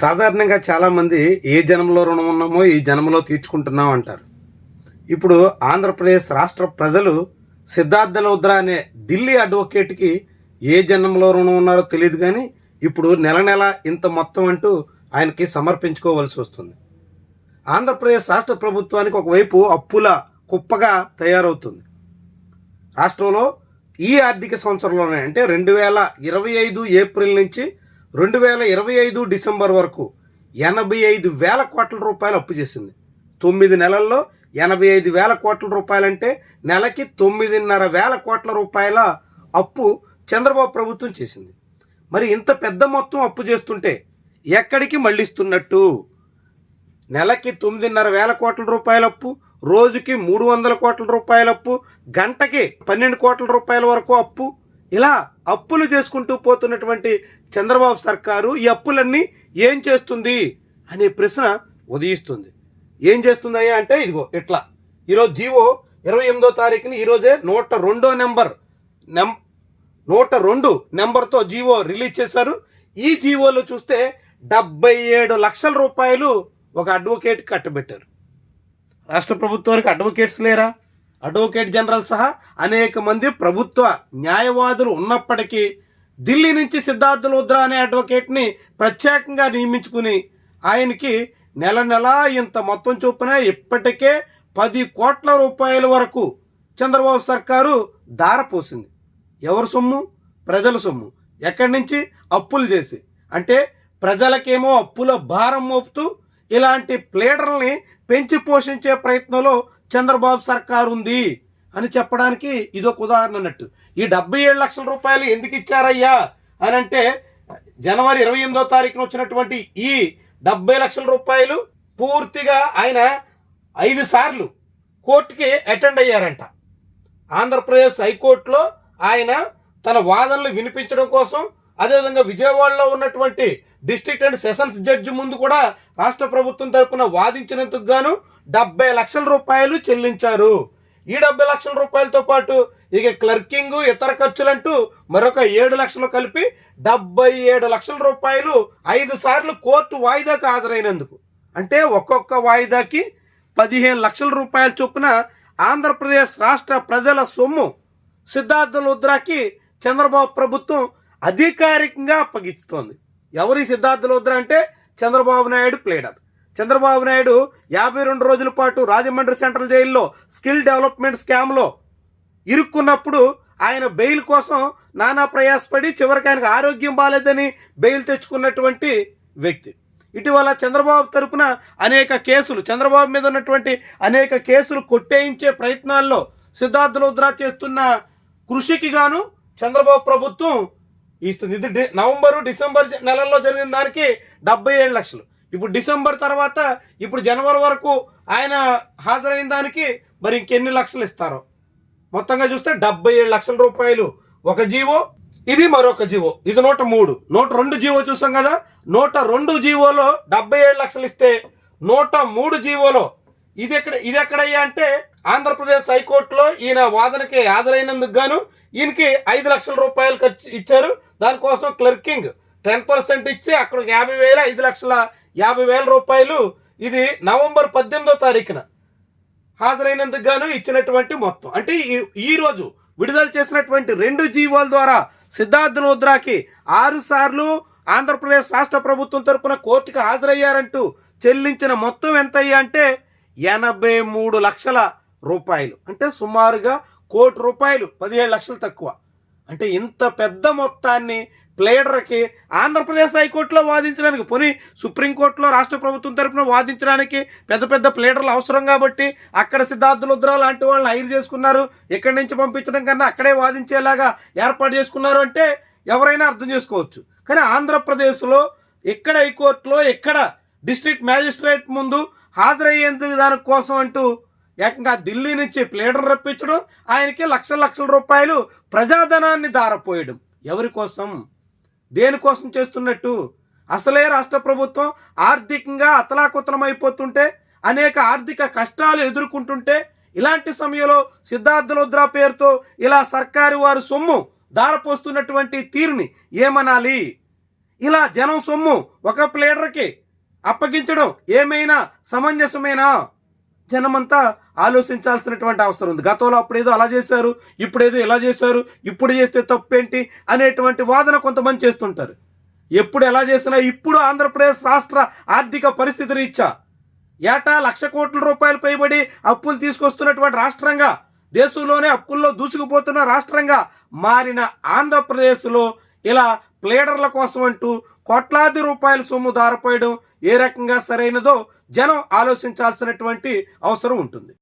సాధారణంగా చాలామంది ఏ జన్మలో రుణం ఉన్నామో ఈ జన్మలో తీర్చుకుంటున్నాం అంటారు. ఇప్పుడు ఆంధ్రప్రదేశ్ రాష్ట్ర ప్రజలు సిద్ధార్థ లోద్రా అనే ఢిల్లీ అడ్వకేట్కి ఏ జన్మలో రుణం ఉన్నారో తెలియదు కానీ ఇప్పుడు నెల నెల ఇంత మొత్తం అంటూ ఆయనకి సమర్పించుకోవాల్సి వస్తుంది. ఆంధ్రప్రదేశ్ రాష్ట్ర ప్రభుత్వానికి ఒకవైపు అప్పుల కుప్పగా తయారవుతుంది. రాష్ట్రంలో ఈ ఆర్థిక సంవత్సరంలోనే అంటే రెండు వేల ఇరవై ఐదు ఏప్రిల్ నుంచి రెండు వేల ఇరవై ఐదు డిసెంబర్ వరకు ఎనభై ఐదు వేల కోట్ల రూపాయలు అప్పు చేసింది. తొమ్మిది నెలల్లో ఎనభై ఐదు వేల కోట్ల రూపాయలంటే నెలకి తొమ్మిదిన్నర వేల కోట్ల రూపాయల అప్పు చంద్రబాబు ప్రభుత్వం చేసింది. మరి ఇంత పెద్ద మొత్తం అప్పు చేస్తుంటే ఎక్కడికి మళ్ళిస్తున్నట్టు నెలకి తొమ్మిదిన్నర వేల కోట్ల రూపాయల అప్పు రోజుకి మూడు వందల కోట్ల రూపాయల అప్పు గంటకి పన్నెండు కోట్ల రూపాయల వరకు అప్పు ఇలా అప్పులు చేసుకుంటూ పోతున్నటువంటి చంద్రబాబు సర్కారు ఈ అప్పులన్నీ ఏం చేస్తుంది అనే ప్రశ్న ఉదయిస్తుంది. ఏం చేస్తుందయ్యా అంటే ఇదిగో ఇట్లా. ఈరోజు జీవో ఇరవై ఎనిమిదో తారీఖుని ఈరోజే నూట రెండో నెంబర్ నెం నూట రెండు నెంబర్తో జీవో రిలీజ్ చేశారు. ఈ జీవోలో చూస్తే డెబ్బై ఏడు లక్షల రూపాయలు ఒక అడ్వకేట్ కట్టబెట్టారు. రాష్ట్ర ప్రభుత్వానికి అడ్వకేట్స్ లేరా? అడ్వకేట్ జనరల్ సహా అనేక మంది ప్రభుత్వ న్యాయవాదులు ఉన్నప్పటికీ ఢిల్లీ నుంచి సిద్ధార్థ లుద్రా అనే అడ్వకేట్ని ప్రత్యేకంగా నియమించుకుని ఆయనకి నెల నెల ఇంత మొత్తం చొప్పున ఇప్పటికే పది కోట్ల రూపాయల వరకు చంద్రబాబు సర్కారు దారపోసింది ఎవరి సొమ్ము? ప్రజల సొమ్ము. ఎక్కడి నుంచి? అప్పులు చేసి. అంటే ప్రజలకేమో అప్పుల భారం మోపుతూ ఇలాంటి ప్లేడర్ని పెంచి పోషించే ప్రయత్నంలో చంద్రబాబు సర్కారు ఉంది అని చెప్పడానికి ఇదొక ఉదాహరణ అన్నట్టు. ఈ డెబ్బై ఏడు లక్షల రూపాయలు ఎందుకు ఇచ్చారయ్యా అని అంటే జనవరి ఇరవై ఎనిమిదో తారీఖున వచ్చినటువంటి ఈ డెబ్బై లక్షల రూపాయలు పూర్తిగా ఆయన ఐదు సార్లు కోర్టుకి అటెండ్ అయ్యారంట. ఆంధ్రప్రదేశ్ హైకోర్టులో ఆయన తన వాదనలు వినిపించడం కోసం అదేవిధంగా విజయవాడలో ఉన్నటువంటి డిస్ట్రిక్ట్ అండ్ సెషన్స్ జడ్జి ముందు కూడా రాష్ట్ర ప్రభుత్వం తరపున వాదించినందుకు గాను డెబ్బై లక్షల రూపాయలు చెల్లించారు. ఈ డెబ్బై లక్షల రూపాయలతో పాటు ఇక క్లర్కింగ్ ఇతర ఖర్చులంటూ మరొక ఏడు లక్షలు కలిపి డెబ్బై ఏడు లక్షల రూపాయలు ఐదు సార్లు కోర్టు వాయిదాకు హాజరైనందుకు. అంటే ఒక్కొక్క వాయిదాకి పదిహేను లక్షల రూపాయల చొప్పున ఆంధ్రప్రదేశ్ రాష్ట్ర ప్రజల సొమ్ము సిద్ధార్థ లుద్రాకి చంద్రబాబు ప్రభుత్వం అధికారికంగా అప్పగిస్తోంది. ఎవరి సిద్ధార్థ లోద్ర అంటే చంద్రబాబు నాయుడు ప్లేడర్. చంద్రబాబు నాయుడు యాభై రెండు రోజుల పాటు రాజమండ్రి సెంట్రల్ జైల్లో స్కిల్ డెవలప్మెంట్ స్కామ్లో ఇరుక్కున్నప్పుడు ఆయన బెయిల్ కోసం నానా ప్రయాసపడి చివరికి ఆయనకు ఆరోగ్యం బాగాలేదని బెయిల్ తెచ్చుకున్నటువంటి వ్యక్తి. ఇటీవల చంద్రబాబు తరపున అనేక కేసులు చంద్రబాబు మీద ఉన్నటువంటి అనేక కేసులు కొట్టేయించే ప్రయత్నాల్లో సిద్ధార్థ లోద్రా చేస్తున్న కృషికి గాను చంద్రబాబు ప్రభుత్వం ఇస్తుంది ఇది డి- నవంబరు డిసెంబర్ నెలల్లో జరిగిన దానికి డెబ్బై ఏడు లక్షలు. ఇప్పుడు డిసెంబర్ తర్వాత ఇప్పుడు జనవరి వరకు ఆయన హాజరైన దానికి మరి ఇంకెన్ని లక్షలు ఇస్తారో? మొత్తంగా చూస్తే డెబ్బై ఏడు లక్షల రూపాయలు. ఒక జీవో ఇది మరొక జీవో ఇది నూట మూడు. నూట రెండు జీవో చూసాం కదా నూట రెండు జీవోలో డెబ్బై ఏడు లక్షలు ఇస్తే నూట మూడు జీవోలో ఇది ఎక్కడ ఇది ఎక్కడయ్యా అంటే ఆంధ్రప్రదేశ్ హైకోర్టులో ఈయన వాదనకి హాజరైనందుకు గాను ఈయనకి ఐదు లక్షల రూపాయలు ఖర్చు ఇచ్చారు. దానికోసం క్లర్కింగ్ టెన్ పర్సెంట్ ఇచ్చి అక్కడ యాభై వేల ఐదు లక్షల యాభై వేల రూపాయలు. ఇది నవంబర్ పద్దెనిమిదో తారీఖున హాజరైనందుకు గాను ఇచ్చినటువంటి మొత్తం. అంటే ఈ- ఈరోజు విడుదల చేసినటువంటి రెండు జీవోల ద్వారా సిద్ధార్థ నోద్రాకి ఆరు సార్లు ఆంధ్రప్రదేశ్ రాష్ట్ర ప్రభుత్వం తరపున కోర్టుకు హాజరయ్యారంటూ చెల్లించిన మొత్తం ఎంత అంటే ఎనభై మూడు లక్షల రూపాయలు. అంటే సుమారుగా కోటి రూపాయలు పదిహేడు లక్షలు తక్కువ. అంటే ఇంత పెద్ద మొత్తాన్ని ప్లేడర్కి ఆంధ్రప్రదేశ్ హైకోర్టులో వాదించడానికి పోనీ సుప్రీంకోర్టులో రాష్ట్ర ప్రభుత్వం తరపున వాదించడానికి పెద్ద పెద్ద ప్లేడర్లు అవసరం కాబట్టి అక్కడ సిద్ధార్థ లుద్రా లాంటి వాళ్ళని హైర్ చేసుకున్నారు ఇక్కడి నుంచి పంపించడం కన్నా అక్కడే వాదించేలాగా ఏర్పాటు చేసుకున్నారు అంటే ఎవరైనా అర్థం చేసుకోవచ్చు. కానీ ఆంధ్రప్రదేశ్లో ఇక్కడ హైకోర్టులో ఇక్కడ డిస్ట్రిక్ట్ మ్యాజిస్ట్రేట్ ముందు హాజరయ్యేందుకు దాని కోసం అంటూ ఏకంగా ఢిల్లీ నుంచి ప్లేడర్ రప్పించడం ఆయనకి లక్షల లక్షల రూపాయలు ప్రజాధనాన్ని దారపోయడం. ఎవరి కోసం? దేనికోసం చేస్తున్నట్టు? అసలే రాష్ట్ర ప్రభుత్వం ఆర్థికంగా అతలాకుతలమైపోతుంటే అనేక ఆర్థిక కష్టాలు ఎదుర్కొంటుంటే ఇలాంటి సమయంలో సిద్ధార్థలుద్రా పేరుతో ఇలా సర్కారు వారు సొమ్ము దారపోస్తున్నటువంటి తీరుని ఏమనాలి? ఇలా జనం సొమ్ము ఒక ప్లేడర్కి అప్పగించడం ఏమైనా సమంజసమేనా? జనమంతా ఆలోచించాల్సినటువంటి అవసరం ఉంది. గతంలో అప్పుడేదో అలా చేశారు ఇప్పుడేదో ఇలా చేశారు ఇప్పుడు చేస్తే తప్పేంటి అనేటువంటి వాదన కొంతమంది చేస్తుంటారు. ఎప్పుడు ఎలా చేసినా ఇప్పుడు ఆంధ్రప్రదేశ్ రాష్ట్ర ఆర్థిక పరిస్థితి రీత్యా ఏటా లక్ష కోట్ల రూపాయలు పైబడి అప్పులు తీసుకొస్తున్నటువంటి రాష్ట్రంగా దేశంలోనే అప్పుల్లో దూసుకుపోతున్న రాష్ట్రంగా మారిన ఆంధ్రప్రదేశ్లో ఇలా ప్లేడర్ల కోసం అంటూ కోట్లాది రూపాయల సొమ్ము దారపోయడం ఏ రకంగా సరైనదో జనం ఆలోచించాల్సినటువంటి అవసరం ఉంటుంది.